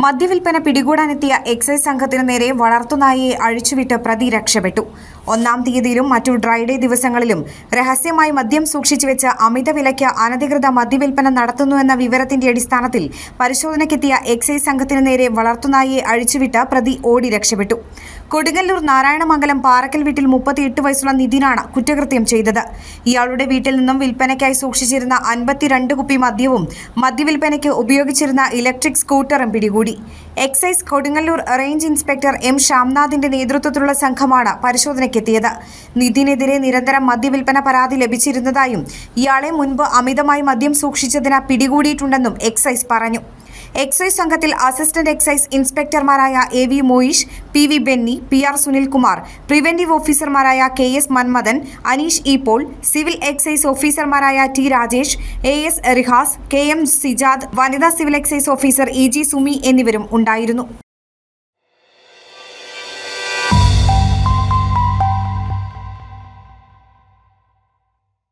മദ്യവിൽപ്പന പിടികൂടാനെത്തിയ എക്സൈസ് സംഘത്തിനു നേരെ വളർത്തുനായയെ അഴിച്ചുവിട്ട് പ്രതി രക്ഷപ്പെട്ടു. ഒന്നാം തീയതിയിലും മറ്റു ഡ്രൈഡേ ദിവസങ്ങളിലും രഹസ്യമായി മദ്യം സൂക്ഷിച്ചു വെച്ച അമിത വിലയ്ക്ക് അനധികൃത മദ്യവിൽപ്പന നടത്തുന്നുവെന്ന വിവരത്തിന്റെ അടിസ്ഥാനത്തിൽ പരിശോധനയ്ക്കെത്തിയ എക്സൈസ് സംഘത്തിനു നേരെ വളർത്തുനായയെ അഴിച്ചുവിട്ട് പ്രതി ഓടി രക്ഷപ്പെട്ടു. കൊടുങ്ങല്ലൂർ നാരായണമംഗലം പാറക്കൽ വീട്ടിൽ മുപ്പത്തിയെട്ട് വയസ്സുള്ള നിതിനാണ് കുറ്റകൃത്യം ചെയ്തത്. ഇയാളുടെ വീട്ടിൽ നിന്നും വിൽപ്പനയ്ക്കായി സൂക്ഷിച്ചിരുന്ന അൻപത്തിരണ്ട് കുപ്പി മദ്യവും മദ്യവിൽപ്പനയ്ക്ക് ഉപയോഗിച്ചിരുന്ന ഇലക്ട്രിക് സ്കൂട്ടറും പിടികൂടി. Excise Kodungallur range inspector M ശ്യാംനാഥിന്റെ നേതൃത്വത്തിലുള്ള സംഘമാണ് പരിശോധനയ്ക്കെത്തിയത്. നിതിനെതിരെ നിരന്തരം മദ്യവിൽപ്പന പരാതി ലഭിച്ചിരുന്നതായും ഇയാളെ മുൻപ് അമിതമായി മദ്യം സൂക്ഷിച്ചതിന് പിടികൂടിയിട്ടുണ്ടെന്നും എക്സൈസ് പറഞ്ഞു. എക്സൈസ് സംഘത്തിൽ assistant excise ഇൻസ്പെക്ടർമാരായ A V Moyish P V Benny P R Sunilkumar preventive ഓഫീസർമാരായ K S Manmathan Aneesh E Paul civil excise ഓഫീസർമാരായ T Rajesh A S Rihas K M Sijad വനിതാ civil excise officer E G Sumi എന്നിവരും ഉണ്ടായിരുന്നു.